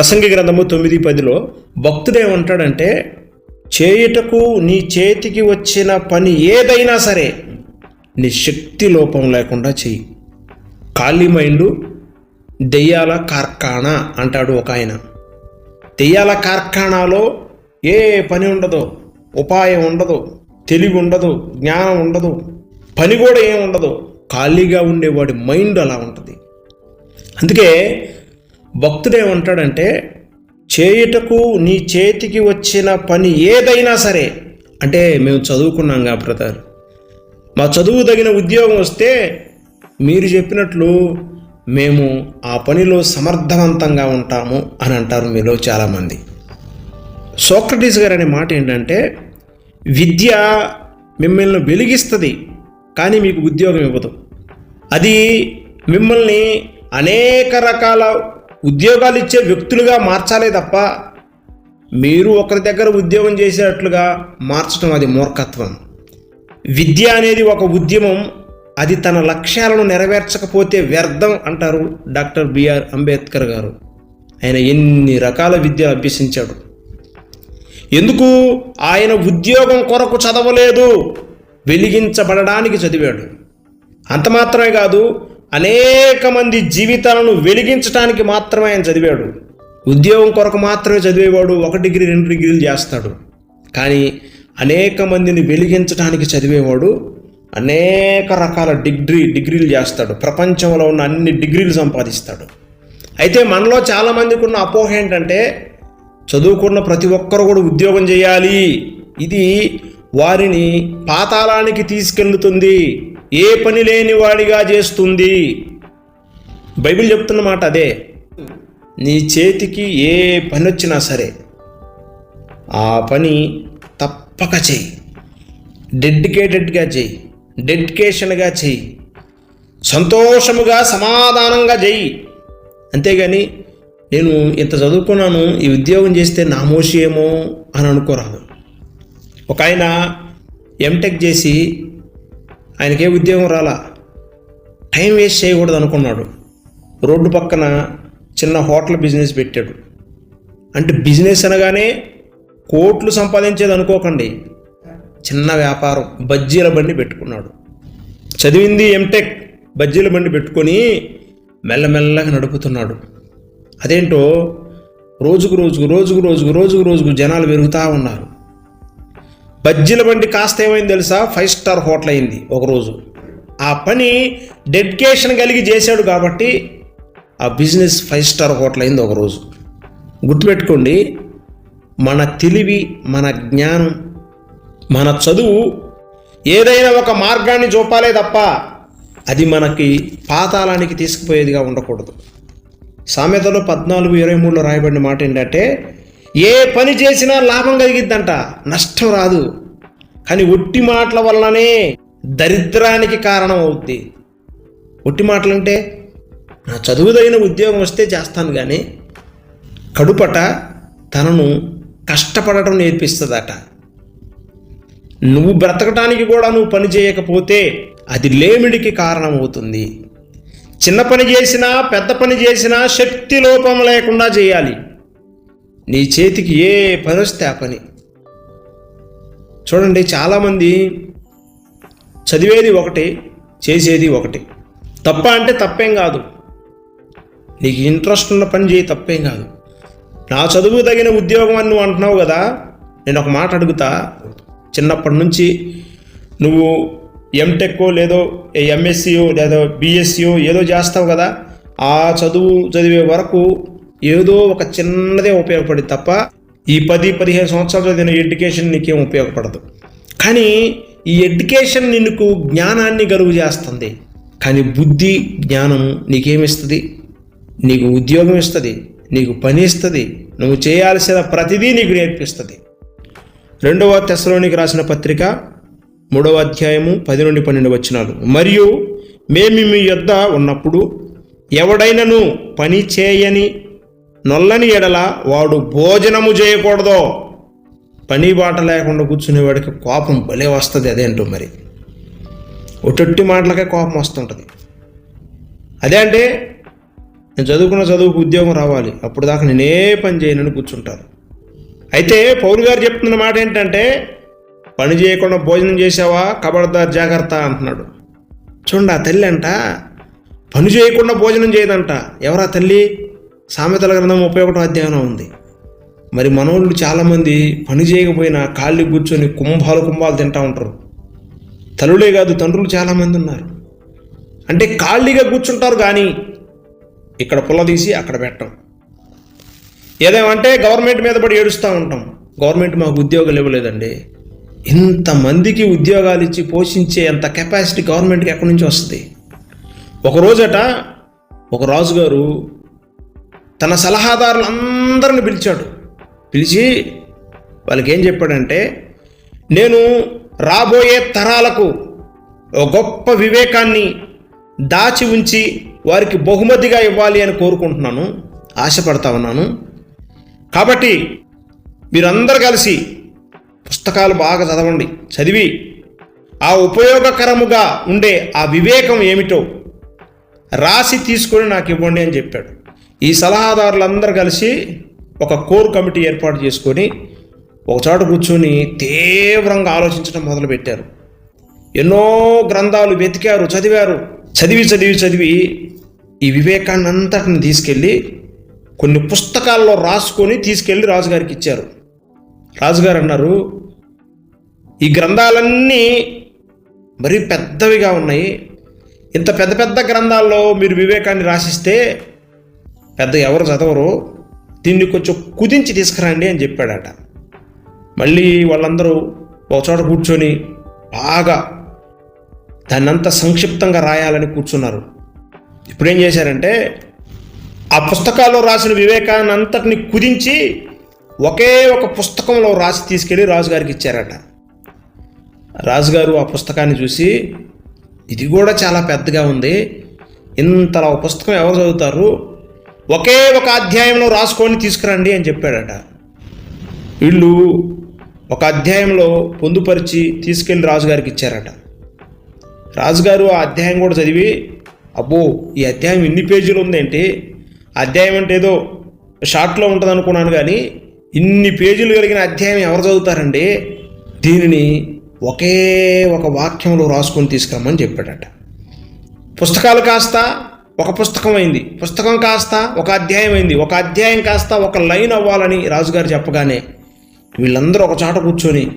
ప్రసంగి గ్రంథము తొమ్మిది పదిలో భక్తుడు ఏమంటాడంటే చేయుటకు నీ చేతికి వచ్చిన పని ఏదైనా సరే నీ శక్తి లోపం లేకుండా చెయ్యి. ఖాళీ మైండ్ దెయ్యాల కార్ఖానా అంటాడు ఒక ఆయన. దెయ్యాల కార్ఖానాలో ఏ పని ఉండదు ఉపాయం ఉండదు తెలివి ఉండదు జ్ఞానం ఉండదు పని కూడా ఏం ఉండదు. ఖాళీగా ఉండేవాడి మైండ్ అలా ఉంటుంది. అందుకే భక్తుడు ఏమంటాడంటే చేయుటకు నీ చేతికి వచ్చిన పని ఏదైనా సరే అంటే మేము చదువుకున్నాం కా బ్రదర్ మా చదువు తగిన ఉద్యోగం వస్తే మీరు చెప్పినట్లు మేము ఆ పనిలో సమర్థవంతంగా ఉంటాము అని అంటారు మీలో చాలామంది. సోక్రటీస్ గారు అనే మాట ఏంటంటే విద్య మిమ్మల్ని వెలిగిస్తుంది కానీ మీకు ఉద్యోగం ఇవ్వదు. అది మిమ్మల్ని అనేక రకాల ఉద్యోగాలు ఇచ్చే వ్యక్తులుగా మార్చాలే తప్ప మీరు ఒకరి దగ్గర ఉద్యోగం చేసేటట్లుగా మార్చడం అది మూర్ఖత్వం. విద్య అనేది ఒక ఉద్యమం అది తన లక్ష్యాలను నెరవేర్చకపోతే వ్యర్థం అంటారు డాక్టర్ బిఆర్ అంబేద్కర్ గారు. ఆయన ఎన్ని రకాల విద్య అభ్యసించాడు. ఎందుకు? ఆయన ఉద్యోగం కొరకు చదవలేదు వెలిగించబడడానికి చదివాడు. అంత మాత్రమే కాదు అనేక మంది జీవితాలను వెలిగించడానికి మాత్రమే ఆయన చదివాడు. ఉద్యోగం కొరకు మాత్రమే చదివేవాడు ఒక డిగ్రీ రెండు డిగ్రీలు చేస్తాడు. కానీ అనేక మందిని వెలిగించడానికి చదివేవాడు అనేక రకాల డిగ్రీ డిగ్రీలు చేస్తాడు. ప్రపంచంలో ఉన్న అన్ని డిగ్రీలు సంపాదిస్తాడు. అయితే మనలో చాలామందికి ఉన్న అపోహ ఏంటంటే చదువుకున్న ప్రతి ఒక్కరు కూడా ఉద్యోగం చేయాలి. ఇది వారిని పాతాళానికి తీసుకెళ్తుంది ఏ పని లేని వాడిగా చేస్తుంది? బైబిల్ చెప్తున్న మాట అదే. నీ చేతికి ఏ పని వచ్చినా సరే ఆ పని తప్పక చెయ్యి డెడికేటెడ్గా చెయ్యి డెడికేషన్గా చెయ్యి సంతోషముగా సమాధానంగా చేయి. అంతేగాని నేను ఇంత చదువుకున్నాను ఈ ఉద్యోగం చేస్తే నా ఏమో అని అనుకోరాదు. ఒక ఆయన ఎంటెక్ చేసి ఆయనకే ఉద్యోగం రాలా. టైం వేస్ట్ చేయకూడదు అనుకున్నాడు. రోడ్డు పక్కన చిన్న హోటల్ బిజినెస్ పెట్టాడు. అంటే బిజినెస్ అనగానే కోట్లు సంపాదించేది అనుకోకండి. చిన్న వ్యాపారం బజ్జీల బండి పెట్టుకున్నాడు. చదివింది ఎంటెక్ బజ్జీల బండి పెట్టుకొని మెల్లమెల్లగా నడుపుతున్నాడు. అదేంటో రోజుకు రోజుకు రోజుకు రోజుకు రోజుకు రోజుకు జనాలు పెరుగుతూ ఉన్నారు. బజ్జీల బండి కాస్త ఏమైంది తెలుసా? ఫైవ్ స్టార్ హోటల్ అయింది ఒకరోజు. ఆ పని డెడికేషన్ కలిగి చేశాడు కాబట్టి ఆ బిజినెస్ ఫైవ్ స్టార్ హోటల్ అయింది ఒకరోజు. గుర్తుపెట్టుకోండి మన తెలివి మన జ్ఞానం మన చదువు ఏదైనా ఒక మార్గాన్ని చూపాలే తప్ప అది మనకి పాతాళానికి తీసుకుపోయేదిగా ఉండకూడదు. సామెతలో పద్నాలుగు ఇరవై మూడులో రాయబడిన మాట ఏంటంటే ఏ పని చేసినా లాభం కలిగిద్దంట. నష్టం రాదు. కానీ ఒట్టి మాటల వల్లనే దరిద్రానికి కారణం అవుద్ది. ఒట్టి మాటలంటే నా చదువుదైన ఉద్యోగం వస్తే చేస్తాను కానీ కడుపట తనను కష్టపడటం నేర్పిస్తుందట. నువ్వు బ్రతకటానికి కూడా నువ్వు పని చేయకపోతే అది లేమిడికి కారణమవుతుంది. చిన్న పని చేసినా పెద్ద పని చేసినా శక్తి లోపం లేకుండా చేయాలి. నీ చేతికి ఏ పని వస్తే ఆ పని. చూడండి చాలామంది చదివేది ఒకటి చేసేది ఒకటి. తప్ప అంటే తప్పేం కాదు. నీకు ఇంట్రెస్ట్ ఉన్న పని చేయి తప్పేం కాదు. నా చదువు తగిన ఉద్యోగం అని నువ్వు అంటున్నావు కదా నేను ఒక మాట అడుగుతా. చిన్నప్పటి నుంచి నువ్వు ఎంటెక్కో లేదో ఎంఎస్సియో లేదో బిఎస్సియో ఏదో చేస్తావు కదా ఆ చదువు చదివే వరకు ఏదో ఒక చిన్నదే ఉపయోగపడి తప్ప ఈ పది పదిహేను సంవత్సరాలు చదివిన ఎడ్యుకేషన్ నీకేం ఉపయోగపడదు. కానీ ఈ ఎడ్యుకేషన్ నీకు జ్ఞానాన్ని గలుగు చేస్తుంది. కానీ బుద్ధి జ్ఞానం నీకేమిస్తుంది? నీకు ఉద్యోగం ఇస్తుంది నీకు పని ఇస్తుంది నువ్వు చేయాల్సిన ప్రతిదీ నీకు నేర్పిస్తుంది. రెండవ తెశలోనికి రాసిన పత్రిక మూడవ అధ్యాయము పది నుండి పన్నెండు వచ్చినాలు మరియు మేము మీ యొద్ద ఉన్నప్పుడు ఎవడైనను పని చేయని నొల్లని ఎడల వాడు భోజనము చేయకూడదో. పని బాట లేకుండా కూర్చునేవాడికి కోపం భలే వస్తుంది అదేంటో మరి. ఒటొట్టి మాటలకే కోపం వస్తుంటుంది. అదే అంటే నేను చదువుకున్న చదువుకు ఉద్యోగం రావాలి అప్పుడు దాకా నేనే పని చేయనని కూర్చుంటారు అయితే పౌరు గారు చెప్తున్న మాట ఏంటంటే పని చేయకుండా భోజనం చేసావా? కబడ్దార్ జాగ్రత్త అంటున్నాడు. చూడండి ఆ తల్లి అంట పని చేయకుండా భోజనం చేయదంట. ఎవరా తల్లి? సామెతల గ్రంథం ముప్పై ఒకటో అధ్యాయంలో ఉంది. మరి మనోళ్ళు చాలామంది పని చేయకపోయినా కాళ్ళు కూర్చొని కుంభాలు కుంభాలు తింటూ ఉంటారు. తల్లులే కాదు తండ్రులు చాలామంది ఉన్నారు. అంటే ఖాళీగా కూర్చుంటారు కానీ ఇక్కడ పుల్ల తీసి అక్కడ పెట్టం. ఏదేమంటే గవర్నమెంట్ మీద పడి ఏడుస్తూ ఉంటాం. గవర్నమెంట్ మాకు ఉద్యోగాలు ఇవ్వలేదండి. ఇంతమందికి ఉద్యోగాలు ఇచ్చి పోషించే అంత కెపాసిటీ గవర్నమెంట్కి ఎక్కడి నుంచి వస్తుంది? ఒక రోజట ఒక రాజుగారు తన సలహాదారులు అందరిని పిలిచాడు. పిలిచి వాళ్ళకి ఏం చెప్పాడంటే నేను రాబోయే తరాలకు ఒక గొప్ప వివేకాన్ని దాచి ఉంచి వారికి బహుమతిగా ఇవ్వాలి అని కోరుకుంటున్నాను ఆశపడతా ఉన్నాను. కాబట్టి మీరందరూ కలిసి పుస్తకాలు బాగా చదవండి చదివి ఆ ఉపయోగకరముగా ఉండే ఆ వివేకం ఏమిటో రాసి తీసుకొని నాకు ఇవ్వండి అని చెప్పాడు. ఈ సలహాదారులందరూ కలిసి ఒక కోర్ కమిటీ ఏర్పాటు చేసుకొని ఒక చోట కూర్చొని తీవ్రంగా ఆలోచించడం మొదలుపెట్టారు. ఎన్నో గ్రంథాలు వెతికారు చదివారు. చదివి చదివి చదివి ఈ వివేకాన్ని అంతటిని తీసుకెళ్ళి కొన్ని పుస్తకాల్లో రాసుకొని తీసుకెళ్ళి రాజుగారికి ఇచ్చారు. రాజుగారు అన్నారు ఈ గ్రంథాలన్నీ మరీ పెద్దవిగా ఉన్నాయి. ఇంత పెద్ద పెద్ద గ్రంథాల్లో మీరు వివేకాన్ని రాసిస్తే పెద్ద ఎవరు చదవరు. దీన్ని కొంచెం కుదించి తీసుకురండి అని చెప్పాడట. మళ్ళీ వాళ్ళందరూ ఒక చోట కూర్చొని బాగా దాన్నంతా సంక్షిప్తంగా రాయాలని కూర్చున్నారు. ఇప్పుడేం చేశారంటే ఆ పుస్తకాల్లో రాసిన వివేకాన్ని అంతటిని కుదించి ఒకే ఒక పుస్తకంలో రాసి తీసుకెళ్ళి రాజుగారికి ఇచ్చారట. రాజుగారు ఆ పుస్తకాన్ని చూసి ఇది కూడా చాలా పెద్దగా ఉంది. ఇంతలా ఒక పుస్తకం ఎవరు చదువుతారు? ఒకే ఒక అధ్యాయంలో రాసుకొని తీసుకురండి అని చెప్పాడట. వీళ్ళు ఒక అధ్యాయంలో పొందుపరిచి తీసుకెళ్ళి రాజుగారికి ఇచ్చారట. రాజుగారు ఆ అధ్యాయం కూడా చదివి అబ్బో ఈ అధ్యాయం ఇన్ని పేజీలు ఉందేంటి? అధ్యాయం అంటే ఏదో షార్ట్లో ఉంటుంది అనుకున్నాను కానీ ఇన్ని పేజీలు కలిగిన అధ్యాయం ఎవరు చదువుతారండి? దీనిని ఒకే ఒక వాక్యంలో రాసుకొని తీసుకురమ్మని చెప్పాడట. పుస్తకాలు కాస్త ఒక పుస్తకం అయింది. పుస్తకం కాస్త ఒక అధ్యాయం అయింది. ఒక అధ్యాయం కాస్త ఒక లైన్ అవ్వాలని రాజుగారు చెప్పగానే వీళ్ళందరూ ఒక చాట కూర్చొని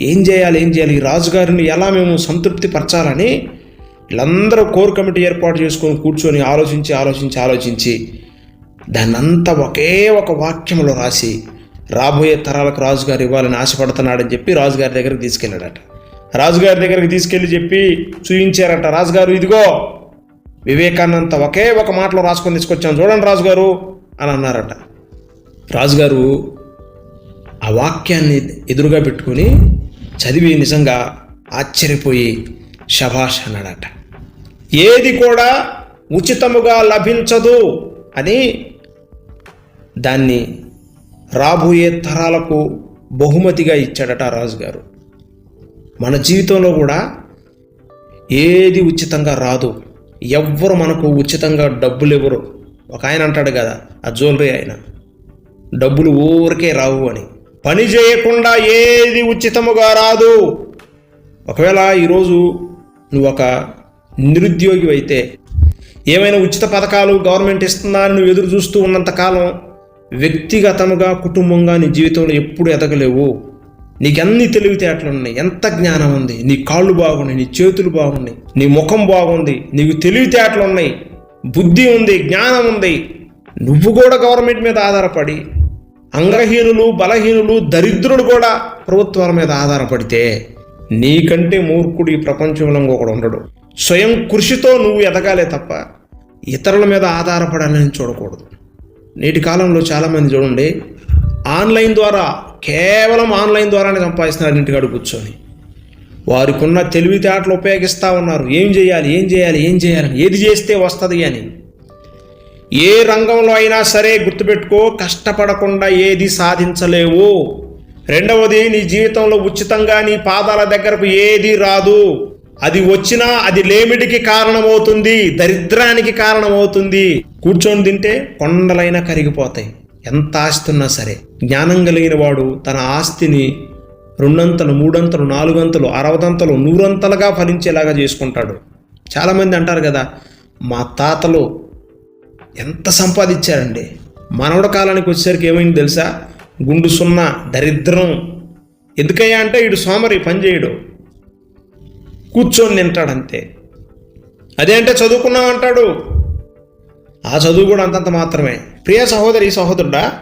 ఏం చేయాలి ఏం చేయాలి? ఈ రాజుగారిని ఎలా మేము సంతృప్తి పరచాలని వీళ్ళందరూ కోర్ కమిటీ ఏర్పాటు చేసుకొని కూర్చొని ఆలోచించి ఆలోచించి ఆలోచించి దాన్నంతా ఒకే ఒక వాక్యంలో రాసి రాబోయే తరాలకు రాజుగారు ఇవ్వాలని ఆశపడుతున్నాడని చెప్పి రాజుగారి దగ్గరికి తీసుకెళ్ళాడట. రాజుగారి దగ్గరికి తీసుకెళ్ళి చెప్పి చూయించారట. రాజుగారు ఇదిగో వివేకానంద ఒకే ఒక మాటలో రాసుకొని తీసుకొచ్చాం చూడండి రాజుగారు అని అన్నారట. రాజుగారు ఆ వాక్యాన్ని ఎదురుగా పెట్టుకొని చదివి నిజంగా ఆశ్చర్యపోయి శభాష్ అన్నాడట. ఏది కూడా ఉచితముగా లభించదు అని దాన్ని రాబోయే తరాలకు బహుమతిగా ఇచ్చాడట రాజుగారు. మన జీవితంలో కూడా ఏది ఉచితంగా రాదు ఎవ్వరు మనకు ఉచితంగా డబ్బులు ఇవ్వరు. ఒక ఆయన అంటాడు కదా ఆ జ్యువెలరీ ఆయన డబ్బులు ఊరికే రావు అని. పని చేయకుండా ఏది ఉచితముగా రాదు. ఒకవేళ ఈరోజు నువ్వు ఒక నిరుద్యోగి అయితే ఏమైనా ఉచిత పథకాలు గవర్నమెంట్ ఇస్తుందా అని నువ్వు ఎదురు చూస్తూ ఉన్నంతకాలం వ్యక్తిగతముగా కుటుంబంగా నీ జీవితంలో ఎప్పుడు ఎదగలేవు. నీకెన్ని తెలివితేటలు ఉన్నాయి ఎంత జ్ఞానం ఉంది? నీ కాళ్ళు బాగున్నాయి నీ చేతులు బాగున్నాయి నీ ముఖం బాగుంది నీకు తెలివితేటలు ఉన్నాయి బుద్ధి ఉంది జ్ఞానం ఉంది. నువ్వు కూడా గవర్నమెంట్ మీద ఆధారపడి అంగహీనులు బలహీనులు దరిద్రుడు కూడా ప్రభుత్వాల మీద ఆధారపడితే నీకంటే మూర్ఖుడు ఈ ప్రపంచంలో ఒకడు ఉండడు. స్వయం కృషితో నువ్వు ఎదగాలే తప్ప ఇతరుల మీద ఆధారపడాలని చూడకూడదు. నేటి కాలంలో చాలామంది చూడండి ఆన్లైన్ ద్వారా కేవలం ఆన్లైన్ ద్వారానే సంపాదిస్తున్నారు ఇంటికాడ కూర్చొని. వారికి ఉన్న తెలివితేటలు ఉపయోగిస్తూ ఉన్నారు. ఏం చేయాలి ఏం చేయాలి ఏం చేయాలని ఏది చేస్తే వస్తుంది అని. ఏ రంగంలో అయినా సరే గుర్తుపెట్టుకో కష్టపడకుండా ఏది సాధించలేవు. రెండవది నీ జీవితంలో ఉచితంగా నీ పాదాల దగ్గరకు ఏది రాదు. అది వచ్చినా అది లేమిడికి కారణమవుతుంది దరిద్రానికి కారణమవుతుంది. కూర్చొని తింటే కొండలైనా కరిగిపోతాయి. ఎంత ఆస్తి ఉన్నా సరే. జ్ఞానం కలిగిన వాడు తన ఆస్తిని రెండంతలు మూడంతలు నాలుగంతలు అరవదంతలు నూరంతలుగా ఫలించేలాగా చేసుకుంటాడు. చాలామంది అంటారు కదా మా తాతలు ఎంత సంపాదించారండి? మనవడ కాలానికి వచ్చేసరికి ఏమైంది తెలుసా? గుండు సున్నా దరిద్రం. ఎందుకయ్యా అంటే వీడు సోమరి పనిచేయడు కూర్చొని కూర్చొని తింటాడంతే. అదే అంటే చదువుకున్నాం అంటాడు ఆ చదువు కూడా అంతంత మాత్రమే. ప్రియ సహోదరి సహోదరుడా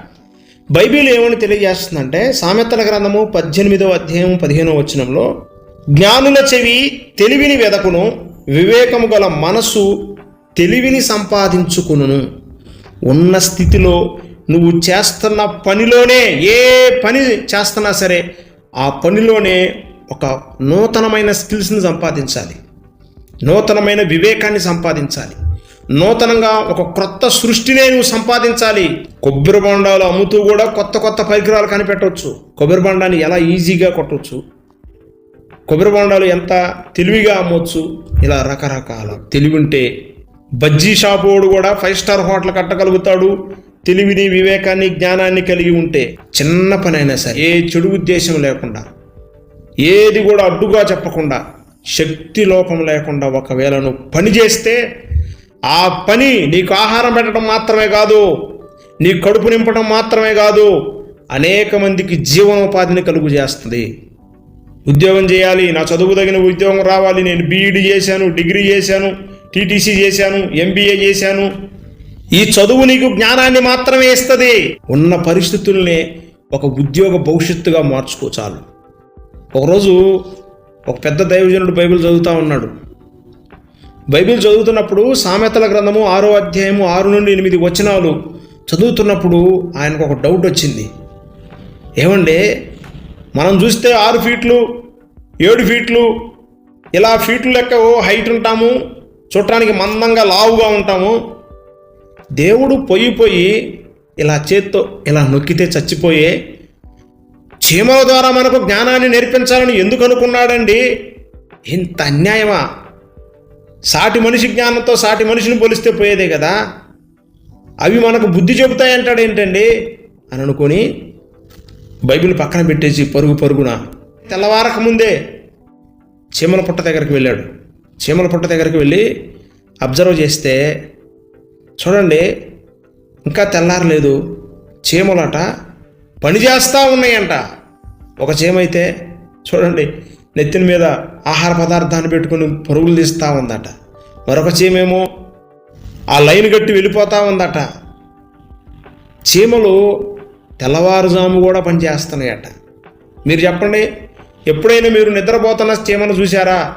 బైబిల్ ఏమని తెలియజేస్తుందంటే సామెతల గ్రంథము పద్దెనిమిదవ అధ్యాయం పదిహేనవ వచనంలో జ్ఞానుల చెవి తెలివిని వెదకును వివేకము గల మనసు తెలివిని సంపాదించుకును ఉన్న స్థితిలో నువ్వు చేస్తున్న పనిలోనే ఏ పని చేస్తున్నా సరే ఆ పనిలోనే ఒక నూతనమైన స్కిల్స్ని సంపాదించాలి. నూతనమైన వివేకాన్ని సంపాదించాలి. నూతనంగా ఒక క్రొత్త సృష్టినే నువ్వు సంపాదించాలి. కొబ్బరి బొండాలు అమ్ముతూ కూడా కొత్త కొత్త పరికరాలు కనిపెట్టవచ్చు కొబ్బరి బొండాన్ని ఎలా ఈజీగా కొట్టవచ్చు కొబ్బరి బొండాలు ఎంత తెలివిగా అమ్మవచ్చు ఇలా రకరకాల తెలివి ఉంటే బజ్జీ షాపు వాడు కూడా ఫైవ్ స్టార్ హోటల్ కట్టగలుగుతాడు. తెలివిని వివేకాన్ని జ్ఞానాన్ని కలిగి ఉంటే చిన్న పనైనా సరే ఏ చెడు ఉద్దేశం లేకుండా ఏది కూడా అడ్డుగా చెప్పకుండా శక్తి లోపం లేకుండా ఒకవేళ నువ్వు పని చేస్తే ఆ పని నీకు ఆహారం పెట్టడం మాత్రమే కాదు నీ కడుపు నింపడం మాత్రమే కాదు అనేక మందికి జీవనోపాధిని కలుగు చేస్తుంది. ఉద్యోగం చేయాలి నా చదువు తగిన ఉద్యోగం రావాలి నేను బీఈడి చేశాను డిగ్రీ చేశాను టీటీసీ చేశాను ఎంబీఏ చేశాను. ఈ చదువు నీకు జ్ఞానాన్ని మాత్రమే ఇస్తుంది. ఉన్న పరిస్థితుల్ని ఒక ఉద్యోగ భవిష్యత్తుగా మార్చుకో చాలు. ఒకరోజు ఒక పెద్ద దైవజనుడు బైబిల్ చదువుతూ ఉన్నాడు. బైబిల్ చదువుతున్నప్పుడు సామెతల గ్రంథము ఆరో అధ్యాయము ఆరు నుండి ఎనిమిది వచనాలు చదువుతున్నప్పుడు ఆయనకు ఒక డౌట్ వచ్చింది. ఏమండే మనం చూస్తే ఆరు ఫీట్లు ఏడు ఫీట్లు ఇలా ఫీట్లు లెక్క ఓ హైట్ ఉంటాము చూడటానికి మందంగా లావుగా ఉంటాము. దేవుడు పొయ్యి పొయ్యి ఇలా చేత్తో ఇలా నొక్కితే చచ్చిపోయే చీమల ద్వారా మనకు జ్ఞానాన్ని నేర్పించాలని ఎందుకు అనుకున్నాడండి? ఇంత అన్యాయమా? సాటి మనిషి జ్ఞానంతో సాటి మనిషిని పోలిస్తే పోయేదే కదా? అవి మనకు బుద్ధి చెబుతాయంటాడు ఏంటండి? అని అనుకొని బైబిల్ పక్కన పెట్టేసి పరుగు పరుగున తెల్లవారక ముందే చీమల పుట్ట దగ్గరికి వెళ్ళాడు. చీమల పుట్ట దగ్గరికి వెళ్ళి అబ్జర్వ్ చేస్తే చూడండి ఇంకా తెల్లారలేదు. చీమలట పని చేస్తూ ఉన్నాయంట. ఒక చీమ అయితే చూడండి నెత్తిన మీద ఆహార పదార్థాన్ని పెట్టుకుని పరుగులు తీస్తూ ఉందట. మరొక చీమేమో ఆ లైన్ కట్టి వెళ్ళిపోతూ ఉందట. చీమలు తెల్లవారుజాము కూడా పనిచేస్తున్నాయట. మీరు చెప్పండి ఎప్పుడైనా మీరు నిద్రపోతున్న చీమను చూసారా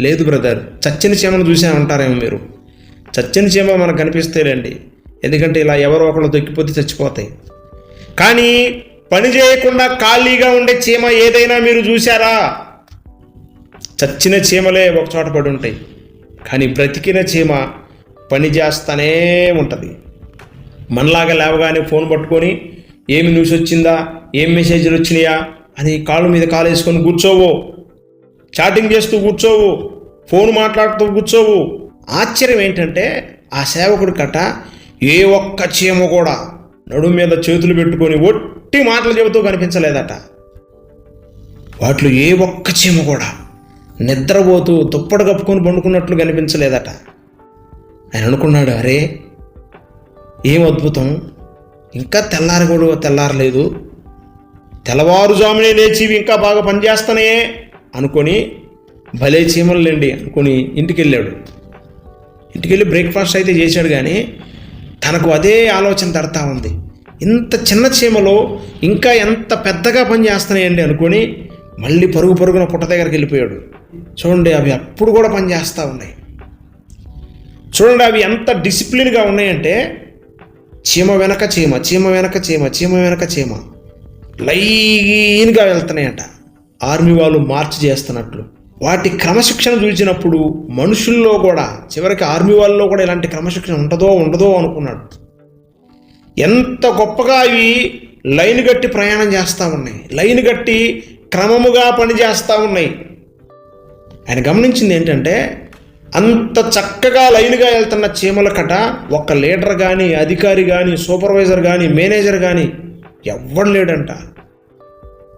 లేదు బ్రదర్ చచ్చిన చీమను చూసామంటారేమో మీరు. చచ్చిన చీమ మనకు కనిపిస్తేలేండి ఎందుకంటే ఇలా ఎవరో ఒకళ్ళు దొక్కిపోతే చచ్చిపోతాయి. కానీ పని చేయకుండా ఖాళీగా ఉండే చీమ ఏదైనా మీరు చూసారా చచ్చిన చీమలే ఒక చోట పడి ఉంటాయి. కానీ బ్రతికిన చీమ పని చేస్తానే ఉంటుంది. మనలాగా లేవగానే ఫోన్ పట్టుకొని ఏమి న్యూస్ వచ్చిందా? ఏం మెసేజ్లు వచ్చినాయా? అని కాళ్ళు మీద కాలు వేసుకొని కూర్చోవు. చాటింగ్ చేస్తూ కూర్చోవు. ఫోన్ మాట్లాడుతూ కూర్చోవు. ఆశ్చర్యం ఏంటంటే ఆ సేవకుడి కట్ట ఏ ఒక్క చీమ కూడా నడుము మీద చేతులు పెట్టుకొని ఒట్టి మాటలు చెబుతూ కనిపించలేదట. వాటిలో ఏ ఒక్క చీమ కూడా నిద్రపోతూ తుప్పడు కప్పుకొని పండుకున్నట్లు కనిపించలేదట. ఆయన అనుకున్నాడు అరే ఏం అద్భుతం? ఇంకా తెల్లారి కూడా తెల్లారలేదు. తెల్లవారుజామునే లేచి ఇంకా బాగా పనిచేస్తానే అనుకొని భలే చీమలులేండి అనుకొని ఇంటికి వెళ్ళాడు ఇంటికి వెళ్ళి బ్రేక్ఫాస్ట్ అయితే చేశాడు కానీ తనకు అదే ఆలోచన తడతా ఉంది. ఇంత చిన్న చీమలో ఇంకా ఎంత పెద్దగా పని చేస్తున్నాయండి అనుకొని మళ్ళీ పరుగు పరుగున పుట్ట దగ్గరికి వెళ్ళిపోయాడు. చూడండి అవి అప్పుడు కూడా పని చేస్తూ ఉన్నాయి. చూడండి అవి ఎంత డిసిప్లిన్గా ఉన్నాయంటే చీమ వెనక చీమ చీమ వెనక చీమ చీమ వెనక చీమ. లైన్గా వెళ్తున్నాయంట. ఆర్మీ వాళ్ళు మార్చ్ చేస్తున్నట్లు. వాటి క్రమశిక్షణ చూసినప్పుడు మనుషుల్లో కూడా చివరికి ఆర్మీ వాళ్ళలో కూడా ఇలాంటి క్రమశిక్షణ ఉంటుందో ఉండదో అనుకున్నాడు. ఎంత గొప్పగా అవి లైన్ కట్టి ప్రయాణం చేస్తూ ఉన్నాయి. లైన్ కట్టి క్రమముగా పని చేస్తూ ఉన్నాయి. ఆయన గమనించింది ఏంటంటే అంత చక్కగా లైన్గా వెళ్తున్న చీమల కట ఒక్క లీడర్ కానీ అధికారి కానీ సూపర్వైజర్ కానీ మేనేజర్ కానీ ఎవ్వడు లేడంట.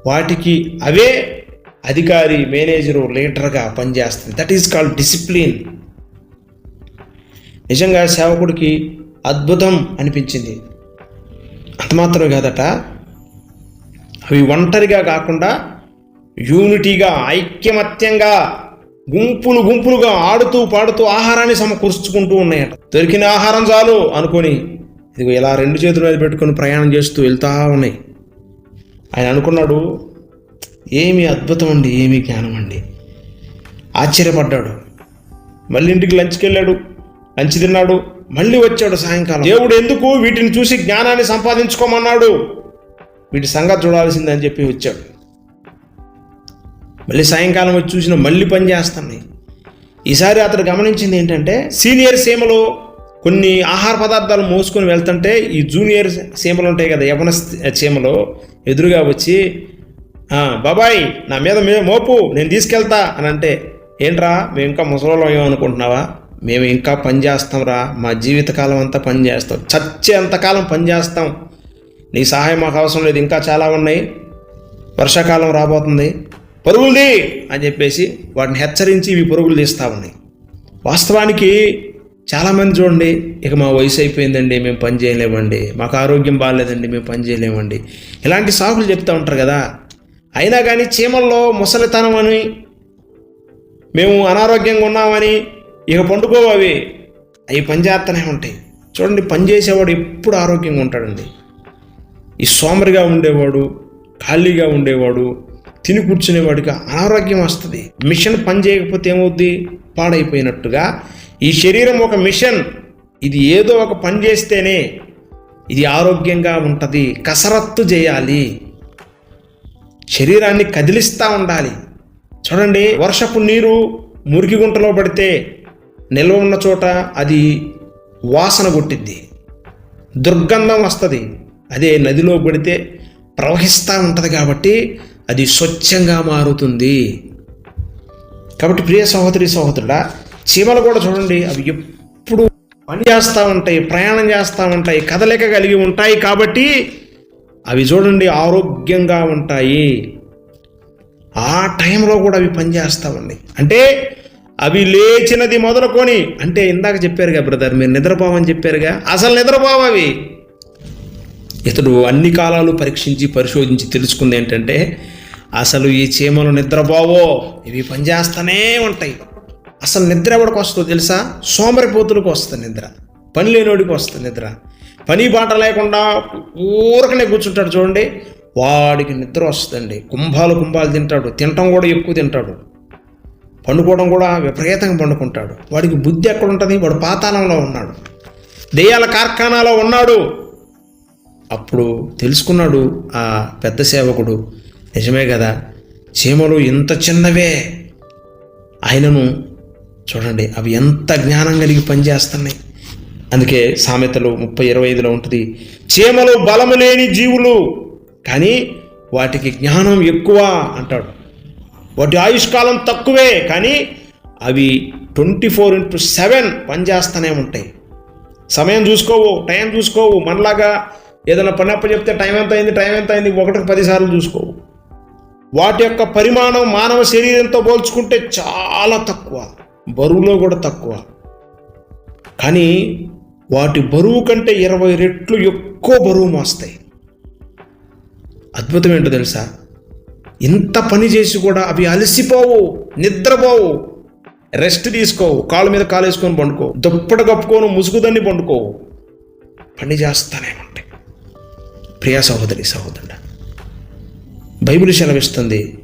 వాటికి అవే అధికారి మేనేజరు లీడర్గా పనిచేస్తుంది. దట్ ఈస్ కాల్డ్ డిసిప్లిన్ నిజంగా సేవకుడికి అద్భుతం అనిపించింది. అంతమాత్రం కాదట. అవి ఒంటరిగా కాకుండా యూనిటీగా ఐక్యమత్యంగా గుంపులు గుంపులుగా ఆడుతూ పాడుతూ ఆహారాన్ని సమకూర్చుకుంటూ ఉన్నాయట. దొరికిన ఆహారం చాలు అనుకొని ఇదిగో ఇలా రెండు చేతుల మీద పెట్టుకొని ప్రయాణం చేస్తూ వెళ్తా ఉన్నాయి. ఆయన అనుకున్నాడు ఏమి అద్భుతం అండి ఏమి జ్ఞానం అండి. ఆశ్చర్యపడ్డాడు. మళ్ళీ ఇంటికి లంచ్కి వెళ్ళాడు లంచ్ తిన్నాడు. మళ్ళీ వచ్చాడు సాయంకాలం. దేవుడు ఎందుకు వీటిని చూసి జ్ఞానాన్ని సంపాదించుకోమన్నాడు? వీటి సంగతి చూడాల్సిందని చెప్పి వచ్చాడు. మళ్ళీ సాయంకాలం వచ్చి చూసిన మళ్ళీ పని చేస్తున్నాయి ఈసారి అతడు గమనించింది ఏంటంటే సీనియర్ సీమలో కొన్ని ఆహార పదార్థాలు మోసుకొని వెళ్తుంటే ఈ జూనియర్ సీమలు ఉంటాయి కదా యవన సీమలో ఎదురుగా వచ్చి "ఆ, బాబాయ్ నా మీద మోపు నేను తీసుకెళ్తా అని అంటే ఏంట్రా మేము ఇంకా ముసలోళ్ళం ఏమనుకుంటున్నావా? మేము ఇంకా పని చేస్తాంరా. మా జీవితకాలం అంతా పనిచేస్తాం చచ్చే అంతకాలం పని చేస్తాం. నీ సహాయం మాకు అవసరం లేదు. ఇంకా చాలా ఉన్నాయి. వర్షాకాలం రాబోతుంది. పరుగులది అని చెప్పేసి వాటిని హెచ్చరించి ఇవి పరుగులు తీస్తూ ఉన్నాయి. వాస్తవానికి చాలామంది చూడండి ఇక మా వయసు అయిపోయిందండి మేము పని చేయలేమండి. మాకు ఆరోగ్యం బాగాలేదండి మేము పని చేయలేమండి. ఇలాంటి సాకులు చెప్తూ ఉంటారు కదా. అయినా కానీ చీమల్లో ముసలితనం అని మేము అనారోగ్యంగా ఉన్నామని ఇక పండుకోవు అవి. అవి పనిచేస్తూనే ఉంటాయి. చూడండి పని చేసేవాడు ఎప్పుడు ఆరోగ్యంగా ఉంటాడండి. ఈ సోమరిగా ఉండేవాడు ఖాళీగా ఉండేవాడు తిని కూర్చునేవాడికి అనారోగ్యం వస్తుంది. మిషన్ పని చేయకపోతే ఏమవుద్ది? పాడైపోయినట్టుగా. ఈ శరీరం ఒక మిషన్. ఇది ఏదో ఒక పని చేస్తేనే ఇది ఆరోగ్యంగా ఉంటుంది. కసరత్తు చేయాలి. శరీరాన్ని కదిలిస్తూ ఉండాలి. చూడండి వర్షపు నీరు మురికి గుంటలో పడితే నిల్వ ఉన్న చోట అది వాసన కొట్టిద్ది. దుర్గంధం వస్తుంది. అదే నదిలో పడితే ప్రవహిస్తూ ఉంటుంది కాబట్టి అది స్వచ్ఛంగా మారుతుంది. కాబట్టి ప్రియ సహోదరి సహోదరుడా చీమలు కూడా చూడండి అవి ఎప్పుడు పని చేస్తూ ఉంటాయి ప్రయాణం చేస్తూ ఉంటాయి కదలిక కలిగి ఉంటాయి కాబట్టి అవి చూడండి ఆరోగ్యంగా ఉంటాయి. ఆ టైంలో కూడా అవి పనిచేస్తూ ఉన్నాయి. అంటే అవి లేచినది మొదలుకొని అంటే ఇందాక చెప్పారుగా బ్రదర్ మీరు నిద్రపోవని చెప్పారుగా? అసలు నిద్రపోవు అవి. ఇతడు అన్ని కాలాలు పరీక్షించి పరిశోధించి తెలుసుకుంది ఏంటంటే అసలు ఈ చీమలు నిద్రపోవో. ఇవి పనిచేస్తూనే ఉంటాయి. అసలు నిద్ర ఎవరికి వస్తుందో తెలుసా? సోమరిపోతులకు వస్తుంది నిద్ర. పని లేనోడికి వస్తుంది నిద్ర. పని బాట లేకుండా ఊరకనే కూర్చుంటాడు చూడండి. వాడికి నిద్ర వస్తుందండి. కుంభాలు కుంభాలు తింటాడు. తినటం కూడా ఎక్కువ తింటాడు. పండుకోవడం కూడా విపరీతంగా పండుకుంటాడు. వాడికి బుద్ధి ఎక్కడ ఉంటుంది వాడు పాతాళంలో ఉన్నాడు. దెయ్యాల కార్ఖానాలో ఉన్నాడు. అప్పుడు తెలుసుకున్నాడు ఆ పెద్ద సేవకుడు నిజమే కదా చీమలు ఇంత చిన్నవే. ఆయనను చూడండి అవి ఎంత జ్ఞానం కలిగి పనిచేస్తున్నాయి. అందుకే సామెతలు ముప్పై ఇరవై ఐదులో ఉంటుంది చీమలు బలము లేని జీవులు కానీ వాటికి జ్ఞానం ఎక్కువ అంటాడు. వాటి ఆయుష్కాలం తక్కువే కానీ అవి ట్వంటీ ఫోర్ ఇంటూ సెవెన్ పనిచేస్తూనే ఉంటాయి. సమయం చూసుకోవు టైం చూసుకోవు మనలాగా ఏదైనా పని అప్ప చెప్తే టైం ఎంత అయింది టైం ఎంత అయింది ఒకటికి పదిసార్లు చూసుకోవు. వాటి యొక్క పరిమాణం మానవ శరీరంతో పోల్చుకుంటే చాలా తక్కువ బరువులో కూడా తక్కువ. కానీ వాటి బరువు కంటే ఇరవై రెట్లు ఎక్కువ బరువు మోస్తాయి. అద్భుతం ఏంటో తెలుసా? ఇంత పని చేసి కూడా అవి అలసిపోవు నిద్రపోవు. రెస్ట్ తీసుకోవు కాళ్ళ మీద కాలు వేసుకొని పండుకో దుప్పట కప్పుకోను ముసుగుదాన్ని పండుకోవు. పని చేస్తానే ఉంటాయి. ప్రియా సహోదరి సహోదరుడు బైబిల్ సెలవిస్తుంది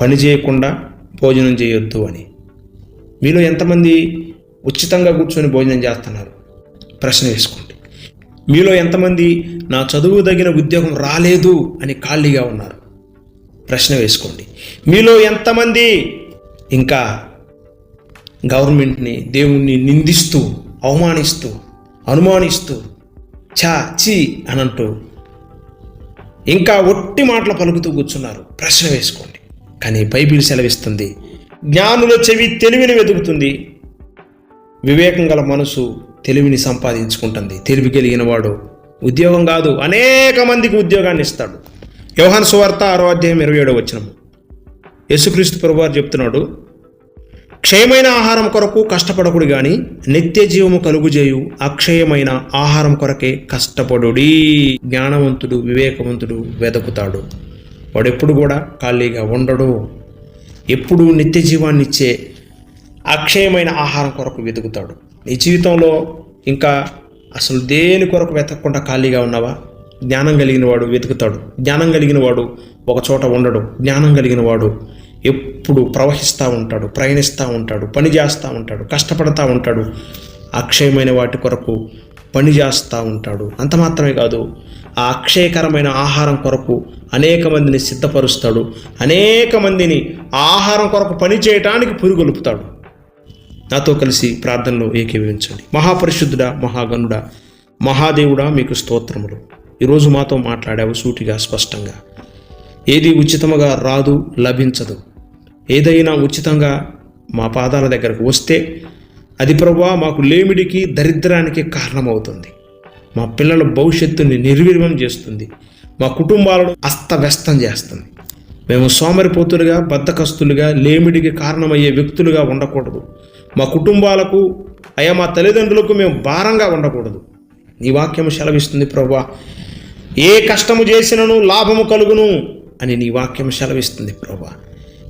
పని చేయకుండా భోజనం చేయొద్దు అని. మీలో ఎంతమంది ఉచితంగా కూర్చొని భోజనం చేస్తున్నారు? ప్రశ్న వేసుకోండి. మీలో ఎంతమంది నా చదువు తగిన ఉద్యోగం రాలేదు అని ఖాళీగా ఉన్నారు? ప్రశ్న వేసుకోండి. మీలో ఎంతమంది ఇంకా గవర్నమెంట్ని దేవుణ్ణి నిందిస్తూ అవమానిస్తూ అనుమానిస్తూ చా చీ అని అంటూ ఇంకా ఒట్టి మాటలు పలుకుతూ కూర్చున్నారు. ప్రశ్న వేసుకోండి. కానీ బైబిల్ సెలవిస్తుంది. జ్ఞానుల చెవి తెలివిని వెతుకుతుంది. వివేకం గల మనసు తెలివిని సంపాదించుకుంటుంది. తెలివి కలిగిన వాడు ఉద్యోగం కాదు అనేక మందికి ఉద్యోగాన్ని ఇస్తాడు. యోహాన్ సువార్త ఆరో అధ్యాయం ఇరవై ఏడో వచ్చిన యేసుక్రీస్తు ప్రభువారు చెప్తున్నాడు క్షయమైన ఆహారం కొరకు కష్టపడకుడు గాని నిత్య జీవము కలుగుజేయు అక్షయమైన ఆహారం కొరకే కష్టపడుడి. జ్ఞానవంతుడు వివేకవంతుడు వెదకుతాడు వాడు ఎప్పుడు కూడా ఖాళీగా ఉండడు. ఎప్పుడు నిత్య జీవాన్ని ఇచ్చే అక్షయమైన ఆహారం కొరకు వెతుకుతాడు. నీ జీవితంలో ఇంకా అసలు దేని కొరకు వెతకకుండా ఖాళీగా ఉన్నావా? జ్ఞానం కలిగిన వాడు వెతుకుతాడు. జ్ఞానం కలిగిన వాడు ఒక చోట ఉండడు. జ్ఞానం కలిగిన వాడు ఎప్పుడు ప్రవహిస్తూ ఉంటాడు ప్రయాణిస్తూ ఉంటాడు పని చేస్తూ ఉంటాడు కష్టపడతా ఉంటాడు. అక్షయమైన వాటి కొరకు పని చేస్తూ ఉంటాడు. అంత మాత్రమే కాదు ఆ అక్షయకరమైన ఆహారం కొరకు అనేక మందిని సిద్ధపరుస్తాడు. అనేక మందిని ఆహారం కొరకు పని చేయటానికి పురుగొలుపుతాడు. నాతో కలిసి ప్రార్థనలో ఏకీభవించండి. మహాపరిశుద్ధుడా మహాగనుడ మహాదేవుడా మీకు స్తోత్రములు. ఈరోజు మాతో మాట్లాడావు సూటిగా స్పష్టంగా. ఏది ఉచితముగా రాదు లభించదు. ఏదైనా ఉచితంగా మా పాదాల దగ్గరకు వస్తే అది ప్రభా మాకు లేమిడికి దరిద్రానికి కారణమవుతుంది. మా పిల్లల భవిష్యత్తుని నిర్వీర్యం చేస్తుంది. మా కుటుంబాలను అస్తవ్యస్తం చేస్తుంది. మేము సోమరిపోతులుగా బద్దకస్తులుగా లేమిడికి కారణమయ్యే వ్యక్తులుగా ఉండకూడదు. మా కుటుంబాలకు అయా మా తల్లిదండ్రులకు మేము భారంగా ఉండకూడదు. నీ వాక్యం సెలవిస్తుంది ప్రభా. ఏ కష్టము చేసినను లాభము కలుగును అని నీ వాక్యం సెలవిస్తుంది ప్రభా.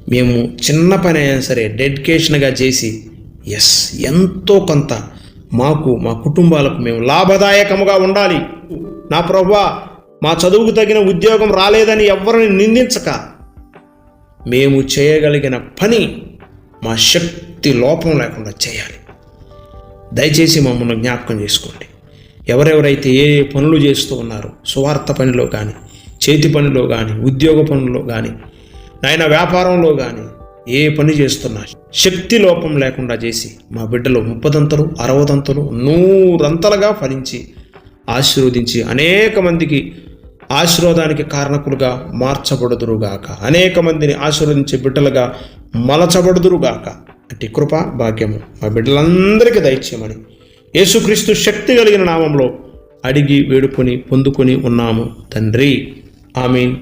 మేము చిన్న పని అయినా సరే డెడికేషన్గా చేసి ఎస్ ఎంతో కొంత మాకు మా కుటుంబాలకు మేము లాభదాయకముగా ఉండాలి. నా ప్రభా మా చదువుకు తగిన ఉద్యోగం రాలేదని ఎవరిని నిందించక మేము చేయగలిగిన పని మా శక్తి లోపం లేకుండా చేయాలి. దయచేసి మమ్మల్ని జ్ఞాపకం చేసుకోండి. ఎవరెవరైతే ఏ ఏ పనులు చేస్తూ ఉన్నారో సువార్త పనిలో కానీ చేతి పనిలో కానీ ఉద్యోగ పనుల్లో కానీ నాయన వ్యాపారంలో కానీ ఏ పని చేస్తున్నా శక్తి లోపం లేకుండా చేసి మా బిడ్డలు ముప్పదంతలు అరవదంతలు నూరంతలుగా ఫలించి ఆశీర్వదించి అనేక మందికి ఆశీర్వాదానికి కారణకులుగా మార్చబడుదురుగాక. అనేక మందిని ఆశీర్వదించే బిడ్డలుగా మలచబడుదురుగాక. అంటే కృప భాగ్యము మా బిడ్డలందరికీ దయచేయమని యేసుక్రీస్తు శక్తి కలిగిన నామంలో అడిగి వేడుకొని పొందుకొని ఉన్నాము తండ్రి. ఆమెన్.